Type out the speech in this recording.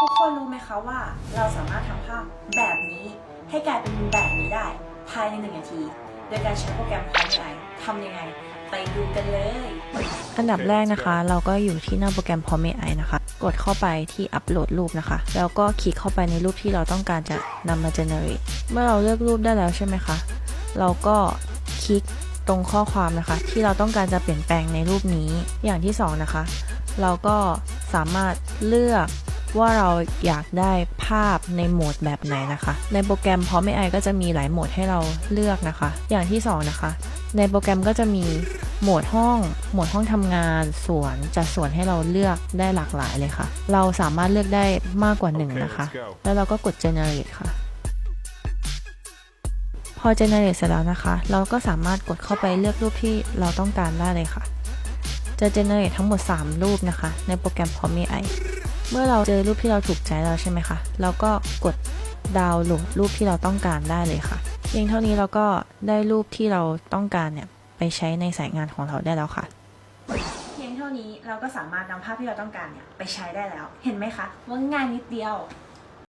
ทุกคนรู้ไหมคะว่าเราสามารถทำภาพแบบนี้ ให้กลายเป็นแบบนี้ได้ ภายในหนึ่งนาที โดยการใช้โปรแกรม Point AI ทำยังไง ไปดูกันเลย อันดับแรกนะคะ เราก็อยู่ที่หน้าโปรแกรม p r o m a i นะคะ กดเข้าไปที่อัปโหลดรูปนะคะ แล้วก็คลิกเข้าไปในรูปที่เราต้องการจะนำมา generate เมื่อเราเลือกรูปได้แล้วใช่ไหมคะ เราก็คลิกตรงข้อความนะคะ ที่เราต้องการจะเปลี่ยนแปลงในรูปนี้อย่างที่สองนะคะ เราก็สามารถเลือก ว่าเราอยากได้ภาพในโหมดแบบไหนนะคะ ในโปรแกรม p r o m a i ก็จะมีหลายโหมดให้เราเลือกนะคะ อย่างที่สองนะคะ ในโปรแกรมก็จะมีโหมดห้อง โหมดห้องทำงานสวนจัดสวนให้เราเลือกได้หลากหลายเลยค่ะ เราสามารถเลือกได้มากกว่าหนึ่ง Okay, นะคะ let's go. แล้วเราก็กด generate ค่ะ พอ generate เสร็จแล้วนะคะ เราก็สามารถกดเข้าไปเลือกรูปที่เราต้องการได้เลยค่ะ จะ generate ทั้งหมด 3 รูปนะคะ ในโปรแกรม p r o m AI เมื่อเราเจอรูปที่เราถูกใจแล้วใช่ไหมคะ เราก็กดดาวน์โหลดรูปที่เราต้องการได้เลยค่ะ เพียงเท่านี้เราก็ได้รูปที่เราต้องการเนี่ยไปใช้ในสายงานของเราได้แล้วค่ะ เพียงเท่านี้เราก็สามารถนำภาพที่เราต้องการเนี่ยไปใช้ได้แล้ว เห็นไหมคะว่าง่ายนิดเดียว